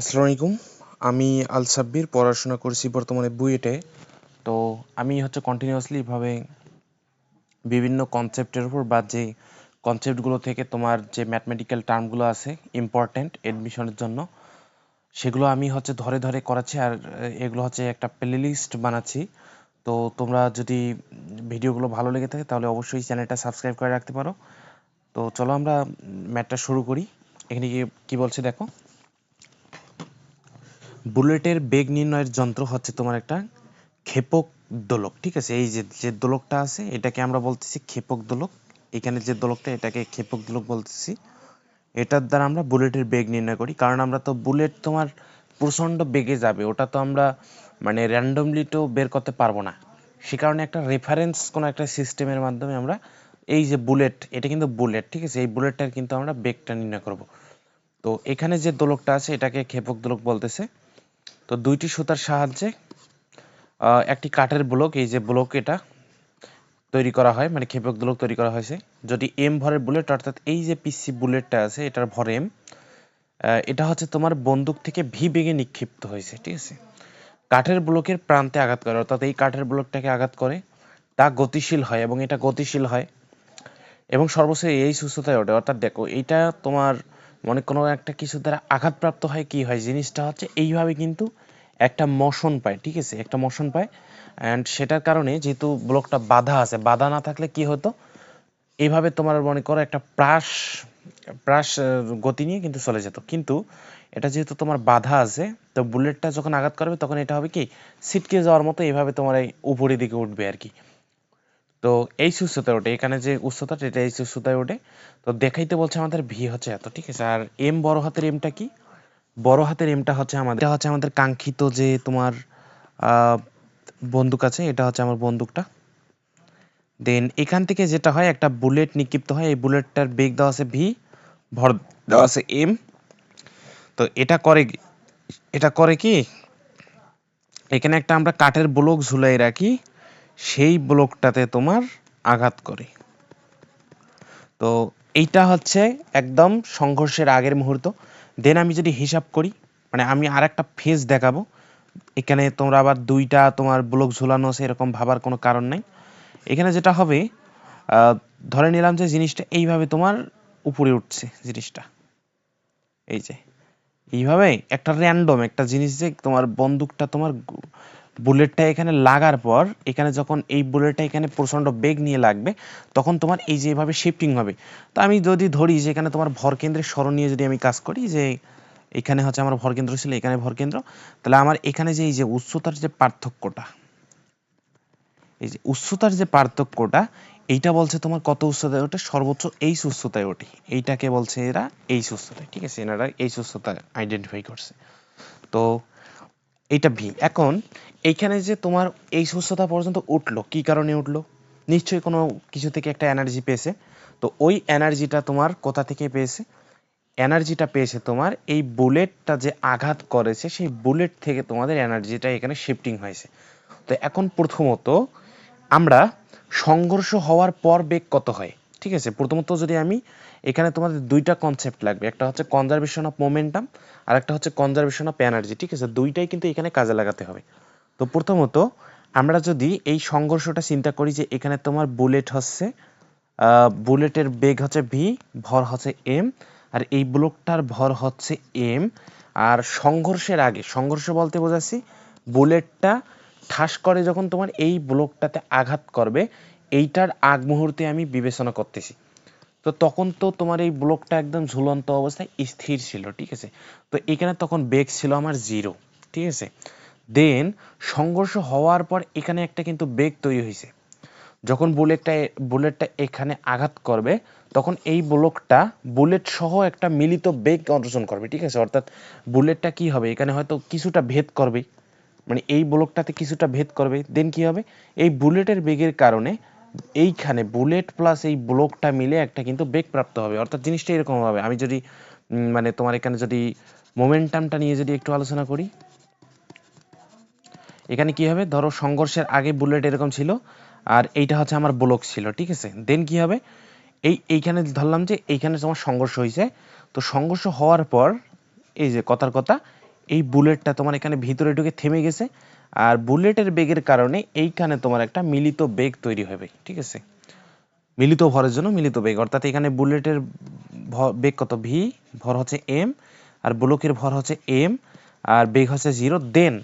আসসালামু আলাইকুম। আমি আল সাব্বির, পড়াশোনা করছি বর্তমানে বুয়েটে। তো আমি হচ্ছে কন্টিনিউয়াসলি এভাবে বিভিন্ন কনসেপ্টের উপর বা যে কনসেপ্টগুলো থেকে তোমার যে ম্যাথমেটিক্যাল টার্মগুলো আছে ইম্পর্ট্যান্ট এডমিশনের জন্য, সেগুলো আমি হচ্ছে ধরে ধরে করাচ্ছি আর এগুলো হচ্ছে একটা প্লে লিস্ট বানাচ্ছি। তো তোমরা যদি ভিডিওগুলো ভালো লেগে থাকে তাহলে অবশ্যই চ্যানেলটা সাবস্ক্রাইব করে রাখতে পারো। তো চলো আমরা ম্যাথটা শুরু করি। এখানে কি বলছে দেখো। বুলেটের বেগ নির্ণয়ের যন্ত্র হচ্ছে তোমার একটা ক্ষেপক দোলক, ঠিক আছে? এই যে যে দোলকটা আছে, এটাকে আমরা বলতেছি ক্ষেপক দোলক। এখানে যে দোলকটা, এটাকে ক্ষেপক দোলক বলতেছি। এটার দ্বারা আমরা বুলেটের বেগ নির্ণয় করি। কারণ আমরা তো বুলেট তোমার প্রচণ্ড বেগে যাবে, ওটা তো আমরা মানে র্যান্ডমলি তো বের করতে পারব না। সে কারণে একটা রেফারেন্স কোনো একটা সিস্টেমের মাধ্যমে আমরা এই যে বুলেট, এটা কিন্তু বুলেট, ঠিক আছে? এই বুলেটটার কিন্তু আমরা বেগটা নির্ণয় করব। তো এখানে যে দোলকটা আছে, এটাকে ক্ষেপক দোলক বলতেছে। তো দুইটি সুতার সাহায্যে একটি কাঠের ব্লক, এই যে ব্লক এটা তৈরি করা হয় মানে ক্ষেপক ব্লক তৈরি করা হয়েছে। যদি এম ভরের বুলেট, অর্থাৎ এই যে পিসি বুলেটটা আছে, এটার ভর এম এটা হচ্ছে তোমার বন্দুক থেকে ভি বেগে নিক্ষিপ্ত হয়েছে, ঠিক আছে? কাঠের ব্লকের প্রান্তে আঘাত করে, অর্থাৎ এই কাঠের ব্লকটাকে আঘাত করে, তা গতিশীল হয় এবং এটা গতিশীল হয়। এবং সর্বশেষ এই সুস্থতায় ওঠে, অর্থাৎ দেখো, এইটা তোমার মনে কোনো একটা কিছু দ্বারা আঘাতপ্রাপ্ত হয়, কি হয়? জিনিসটা হচ্ছে এইভাবে কিন্তু একটা মোশন পায়, ঠিক আছে? একটা মোশন পায় অ্যান্ড সেটার কারণে যেহেতু ব্লকটা বাধা আছে, বাধা না থাকলে কি হতো? এইভাবে তোমার মনে করো একটা প্রাস প্রাস গতি নিয়ে কিন্তু চলে যেত। কিন্তু এটা যেহেতু তোমার বাধা আছে, তো বুলেটটা যখন আঘাত করবে, তখন এটা হবে কি? ছিটকে যাওয়ার মতো এইভাবে তোমার এই উপরের দিকে উঠবে আর কি। তো এই উচ্চতায় ওঠে। এখানে যে উচ্চতাটা, এটা এই উচ্চতায় ওঠে। তো দেখাইতে বলছে আমাদের ভি হচ্ছে এত, ঠিক আছে? আর এম বড় হাতের এমটা কি? বড় হাতের এমটা হচ্ছে আমাদের, এটা হচ্ছে আমাদের কাঙ্ক্ষিত যে তোমার বন্দুক আছে, এটা হচ্ছে আমার বন্দুকটা। দেন এখান থেকে যেটা হয়, একটা বুলেট নিক্ষিপ্ত হয়। এই বুলেটটার বেগ দেওয়া আছে ভি, ভর দেওয়া আছে এম। তো এটা করে এটা করে কি? এখানে একটা আমরা কাঠের ব্লক ঝুলাই রাখি। সেই ব্লকটাতে তোমার আঘাত করে। তো এইটা হচ্ছে একদম সংঘর্ষের আগের মুহূর্ত। দেন আমি যদি হিসাব করি মানে আমি আর একটা ফেজ দেখাবো। এখানে তোমরা আবার দুইটা তোমার ব্লক ঝুলানো আছে, এরকম ভাবার কোনো কারণ নাই। এখানে যেটা হবে ধরে নিলাম যে জিনিসটা এইভাবে তোমার উপরে উঠছে জিনিসটা। এই যে, এইভাবে একটা র্যান্ডম একটা জিনিস যে তোমার বন্দুকটা তোমার বুলেটটা এখানে লাগার পর, এখানে যখন এই বুলেটটা এখানে প্রচণ্ড বেগ নিয়ে লাগবে, তখন তোমার এই যে এভাবে শিফটিং হবে। তো আমি যদি ধরি যে এখানে তোমার ভরকেন্দ্রের স্মরণ নিয়ে যদি আমি কাজ করি যে এখানে হচ্ছে আমার ভরকেন্দ্র ছিল, এখানে ভরকেন্দ্র তাহলে আমার এখানে যে এই যে উচ্চতার যে পার্থক্যটা, এই যে উচ্চতার যে পার্থক্যটা, এইটা বলছে তোমার কত উচ্চতায় ওঠে? সর্বোচ্চ এই উচ্চতায় ওঠে। এইটাকে বলছে এরা এই উচ্চতায় ঠিক আছে? এনারা এই উচ্চতা আইডেন্টিফাই করছে। তো এইটা ভি এখন, এইখানে যে তোমার এই সুস্থতা পর্যন্ত উঠল, কি কারণে উঠল? নিশ্চয়ই কোনো কিছু থেকে একটা এনার্জি পেয়েছে। তো ওই এনার্জিটা তোমার কোথা থেকে পেয়েছে? এনার্জিটা পেয়েছে তোমার এই বুলেটটা যে আঘাত করেছে, সেই বুলেট থেকে তোমাদের এনার্জিটা এখানে শিফটিং হয়েছে। তো এখন প্রথমত, আমরা সংঘর্ষ হওয়ার পর বেগ কত হয়? ঠিক আছে? প্রথমত যদি আমি এখানে তোমাদের দুইটা কনসেপ্ট লাগবে, একটা হচ্ছে কনজারভেশন অফ মোমেন্টাম আর একটা হচ্ছে কনজারভেশন অফ এনার্জি ঠিক আছে? দুইটাই কিন্তু এখানে কাজে লাগাতে হবে। তো প্রথমত আমরা যদি এই সংঘর্ষটা চিন্তা করি যে এখানে তোমার বুলেট হচ্ছে বুলেটের বেগ হচ্ছে ভি ভর হচ্ছে এম আর এই ব্লকটার ভর হচ্ছে এম আর সংঘর্ষের আগে, সংঘর্ষ বলতে বোঝাচ্ছি বুলেটটা ঠাস করে যখন তোমার এই ব্লকটাতে আঘাত করবে এইটার আগ মুহূর্তে আমি বিবেচনা করতেছি। তো তখন তো তোমার এই ব্লকটা একদম ঝুলন্ত অবস্থায় স্থির ছিল, ঠিক আছে? তো এখানে তখন বেগ ছিল আমার জিরো, ঠিক আছে? দেন সংঘর্ষ হওয়ার পর এখানে একটা কিন্তু বেগ তৈরি হয়েছে। যখন বুলেটটা বুলেটটা এখানে আঘাত করবে, তখন এই ব্লকটা বুলেট সহ একটা মিলিত বেগ অর্জন করবে, ঠিক আছে? অর্থাৎ বুলেটটা কি হবে? এখানে হয়তো কিছুটা ভেদ করবে। মানে এই ব্লকটাতে কিছুটা ভেদ করবে। দেন কি হবে? এই বুলেটের বেগের কারণে এইখানে বুলেট প্লাস এই ব্লকটা মিলে একটা কিন্তু বেগ প্রাপ্ত হবে। অর্থাৎ জিনিসটা এরকম হবে আমি যদি মানে তোমার এখানে যদি মোমেন্টামটা নিয়ে যদি একটু আলোচনা করি। এখানে কি হবে? ধরো সংঘর্ষের আগে বুলেট এরকম ছিল, আর এইটা হচ্ছে আমার ব্লক ছিল, ঠিক আছে? দেন কি হবে? এই, এইখানে ধরলাম যে এইখানে তোমার সংঘর্ষ হয়েছে তো সংঘর্ষ হওয়ার পর, এই যে কথার কথা, এই বুলেটটা তোমার এখানে ভিতরে ঢুকে থেমে গেছে। আর বুলেটের বেগের কারণে এইখানে তোমার একটা মিলিত বেগ তৈরি হবে, ঠিক আছে? মিলিত ভরের জন্য মিলিত বেগ, অর্থাৎ এখানে বুলেটের বেগ কত? ভি ভর হচ্ছে এম আর বুলকের ভর হচ্ছে এম আর বেগ হচ্ছে জিরো দেন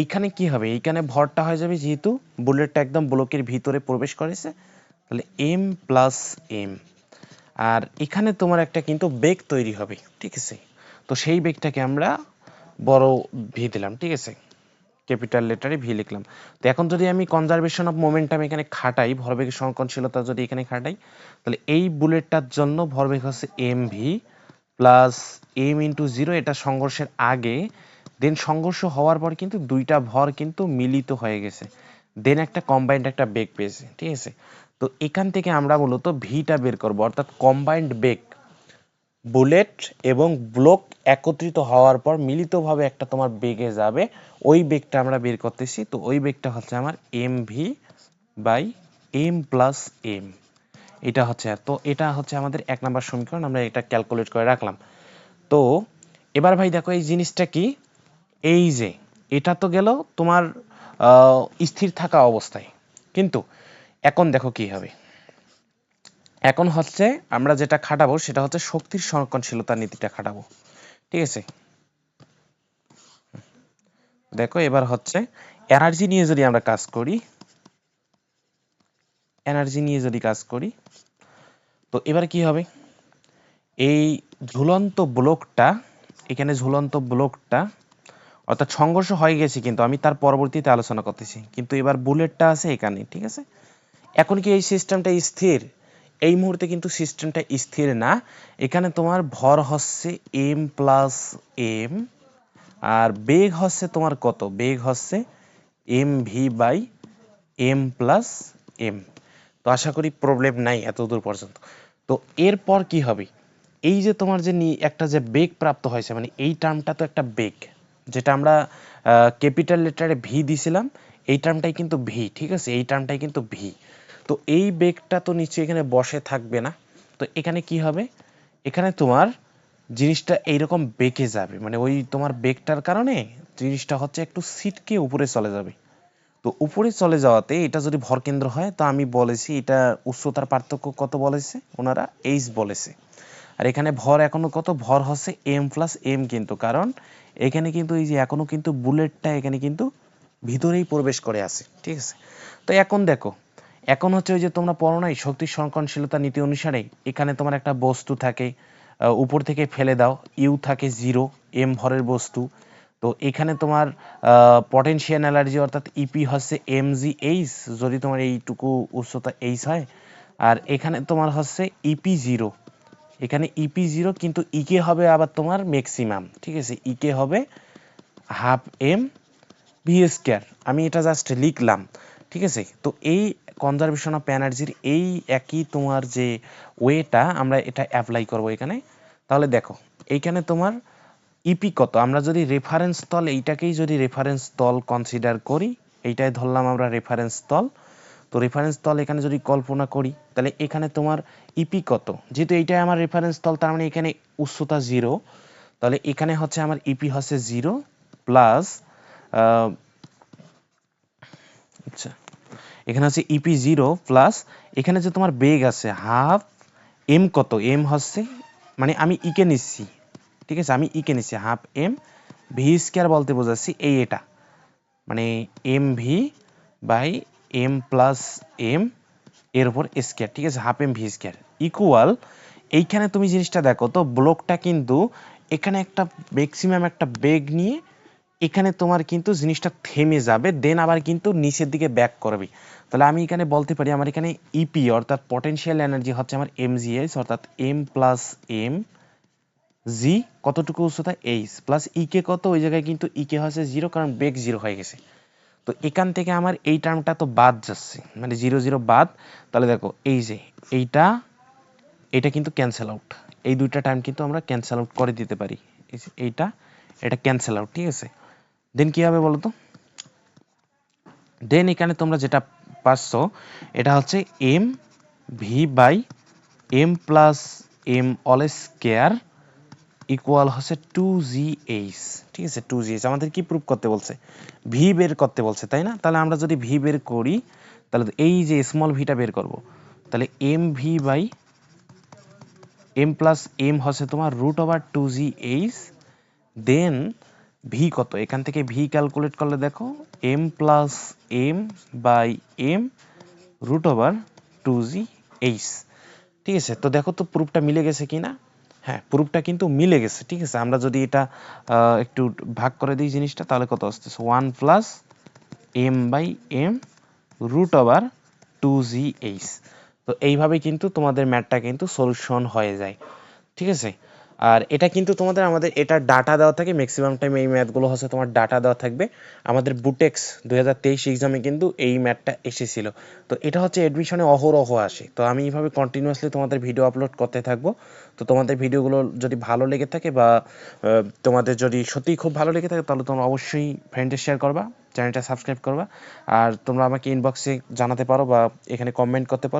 এইখানে কি হবে? এইখানে ভরটা হয়ে যাবে যেহেতু বুলেটটা একদম ব্লকের ভিতরে প্রবেশ করেছে, তাহলে এম প্লাস এম আর এখানে তোমার একটা কিন্তু বেগ তৈরি হবে, ঠিক আছে? তো সেই বেগটাকে আমরা বড় ভি দিলাম, ঠিক আছে? ক্যাপিটাল লেটারে ভি লিখলাম। তো এখন যদি আমি কনজারভেশন অফ মোমেন্টাম এখানে খাটাই ভরবেগের সংকনশীলতা যদি এখানে খাটাই, তাহলে এই বুলেটটার জন্য ভরবেগ হচ্ছে M V plus M into zero এটা সংঘর্ষের আগে। দেন সংঘর্ষ হওয়ার পর কিন্তু দুইটা ভর কিন্তু মিলিত হয়ে গেছে। দেন একটা কম্বাইন্ড একটা বেগ পেয়েছে, ঠিক আছে? তো এখান থেকে আমরা মূলত ভিটা বের করব, অর্থাৎ কম্বাইন্ড বেগ। বুলেট এবং ব্লক একত্রিত হওয়ার পর মিলিতভাবে একটা তোমার বেগে যাবে। ওই বেগটা আমরা বের করতেছি। তো ওই বেগটা হচ্ছে আমার M V by M plus M এটা হচ্ছে, তো এটা হচ্ছে আমাদের এক নাম্বার সমীকরণ, আমরা এটা ক্যালকুলেট করে রাখলাম। তো এবার ভাই দেখো এই জিনিসটা কি? এই যে, এটা তো গেল তোমার স্থির থাকা অবস্থায়। কিন্তু এখন দেখো কি হবে। এখন হচ্ছে আমরা যেটা খাটাবো সেটা হচ্ছে শক্তির সংরক্ষণশীলতা নীতিটা খাটাবো। ঠিক আছে? দেখো এবার হচ্ছে এনার্জি নিয়ে যদি আমরা কাজ করি এনার্জি নিয়ে যদি কাজ করি, তো এবার কি হবে? এই ঝুলন্ত ব্লকটা, এখানে ঝুলন্ত ব্লকটা, অর্থাৎ সংঘর্ষ হয়ে গেছে কিন্তু, আমি তার পরবর্তীতে আলোচনা করতেছি। কিন্তু এবার বুলেটটা আছে এখানে, ঠিক আছে? এখন কি এই সিস্টেমটা স্থির? এই মুহূর্তে কিন্তু সিস্টেমটা স্থির না। এখানে তোমার ভর হচ্ছে এম প্লাস এম আর বেগ হচ্ছে তোমার কত? বেগ হচ্ছে M V by M plus M তো আশা করি প্রবলেম নাই এত দূর পর্যন্ত। তো এরপর কি হবে? এই যে তোমার যে একটা যে বেগ প্রাপ্ত হয়েছে মানে এই টার্মটা তো একটা বেগ, যেটা আমরা ক্যাপিটাল লেটারে ভি দিছিলাম, এই টার্মটাই কিন্তু ভি ঠিক আছে? এই টার্মটাই কিন্তু ভি তো এই বেগটা তো নিচে এখানে বসে থাকবে না। তো এখানে কি হবে? এখানে তোমার জিনিসটা এইরকম বেঁকে যাবে। মানে ওই তোমার বেগটার কারণে জিনিসটা হচ্ছে একটু সিটকে উপরে চলে যাবে। তো উপরে চলে যাওয়াতে এটা যদি ভরকেন্দ্র হয়, তো আমি বলেছি এটা উচ্চতার পার্থক্য কত বলেছে? ওনারা এইচ বলেছে। আর এখানে ভর এখনও কত? ভর হচ্ছে এম প্লাস এম কিন্তু, কারণ এখানে কিন্তু এই যে এখনও কিন্তু বুলেটটা এখানে কিন্তু ভিতরেই প্রবেশ করে আছে। ঠিক আছে? তো এখন দেখো এখন হচ্ছে ওই যে তোমরা পড়ো নাই, শক্তি সংকনশীলতা নীতি অনুসারে এখানে তোমার একটা বস্তু থাকে উপর থেকে ফেলে দাও, ইউ থাকে জিরো, এম ভরের বস্তু। তো এখানে তোমার পটেনশিয়াল এনার্জি অর্থাৎ ইপি হচ্ছে এম জি এইচ যদি তোমার এইটুকু উচ্চতা এইচ হয়। আর এখানে তোমার হচ্ছে ইপি জিরো। এখানে ইপি জিরো, কিন্তু ইকে হবে আবার তোমার ম্যাক্সিমাম ঠিক আছে? ইকে হবে হাফ এম ভি স্কোয়ার আমি এটা জাস্ট লিখলাম। ঠিক আছে? তো এই কনজারভেশন অফ এনার্জির এই একই তোমার যে ওয়েটা আমরা এটা অ্যাপ্লাই করব এখানে। তাহলে দেখো, এইখানে তোমার ইপি কত? আমরা যদি রেফারেন্স তল, এইটাকেই যদি রেফারেন্স তল কনসিডার করি, এইটাই ধরলাম আমরা রেফারেন্স তল। তো রেফারেন্স তল এখানে যদি কল্পনা করি, তাহলে এখানে তোমার ইপি কত? যেহেতু এইটাই আমার রেফারেন্স তল, তার মানে এখানে উচ্চতা জিরো তাহলে এখানে হচ্ছে আমার ইপি হচ্ছে জিরো প্লাস আচ্ছা। এখানে হচ্ছে ইপি জিরো প্লাস এখানে যে তোমার বেগ আছে হাফ এম কত? এম হচ্ছে মানে আমি ইকে নিচ্ছি, ঠিক আছে? আমি ইকে নিচ্ছি হাফ এম ভি স্কোয়ার বলতে বোঝাচ্ছি এই এটা। মানে M V by M plus M এর উপর স্কোয়ার ঠিক আছে? Half M V square equal এইখানে তুমি জিনিসটা দেখো, তো ব্লকটা কিন্তু এখানে একটা ম্যাক্সিমাম একটা বেগ নিয়ে এখানে তোমার কিন্তু জিনিসটা থেমে যাবে দেন আবার কিন্তু নিচের দিকে ব্যাক করবে। তাহলে আমি এখানে বলতে পারি, আমার এখানে ইপি অর্থাৎ পটেনশিয়াল এনার্জি হচ্ছে আমার এমজিএস অর্থাৎ এম প্লাস এম জি কতটুকু উচ্চতা? এইচ প্লাস ইকে কত? ওই জায়গায় কিন্তু ইকে হচ্ছে জিরো কারণ বেগ জিরো হয়ে গেছে। তো এখান থেকে আমার এই টার্মটা তো বাদ যাচ্ছে মানে জিরো জিরো বাদ। তাহলে দেখো, এই যে এইটা, এটা কিন্তু ক্যান্সেল আউট এই দুইটা টার্ম কিন্তু আমরা ক্যান্সেল আউট করে দিতে পারি। এইটা, এটা ক্যান্সেল আউট ঠিক আছে? দেন কি হবে বলো তো দেন এখানে তোমরা যেটা পাচ্ছ এটা হচ্ছে M V by M plus M all square equal হচ্ছে টু জি এইচ ঠিক আছে? টু জি এইচ আমাদের কি প্রুফ করতে বলছে? ভি বের করতে বলছে, তাই না? তাহলে আমরা যদি ভি বের করি, তাহলে এই যে স্মল ভিটা বের করব, তাহলে M V by M plus M হচ্ছে তোমার root over two G H then V কত? এখান থেকে ভি ক্যালকুলেট করলে দেখো M plus M by M root over two G H ঠিক আছে? তো দেখো তো প্রুফটা মিলে গেছে কি না হ্যাঁ প্রুফটা কিন্তু মিলে গেছে, ঠিক আছে? আমরা যদি এটা একটু ভাগ করে দিই জিনিসটা, তাহলে কত আসতেছে one plus M by M root over two G H তো এইভাবে কিন্তু তোমাদের ম্যাথটা কিন্তু সলিউশন হয়ে যায়। ঠিক আছে? আর এটা কিন্তু তোমাদের আমাদের, এটা ডাটা দেওয়া থাকে ম্যাক্সিমাম টাইম এই ম্যাথগুলো হচ্ছে তোমার ডাটা দেওয়া থাকবে। আমাদের বুটেক্স দুই হাজার তেইশ এক্সামে কিন্তু এই ম্যাথটা এসেছিল। তো এটা হচ্ছে এডমিশনে অহরহ আসে। তো আমি এইভাবে কন্টিনিউয়াসলি তোমাদের ভিডিও আপলোড করতে থাকব। তো তোমাদের ভিডিওগুলো যদি ভালো লেগে থাকে বা তোমাদের যদি সত্যিই খুব ভালো লেগে থাকে, তাহলে তোমরা অবশ্যই ফ্রেন্ডে শেয়ার করবা চ্যানেলটা সাবস্ক্রাইব করবা। আর তোমরা আমাকে ইনবক্সে জানাতে পারো বা এখানে কমেন্ট করতে পারো।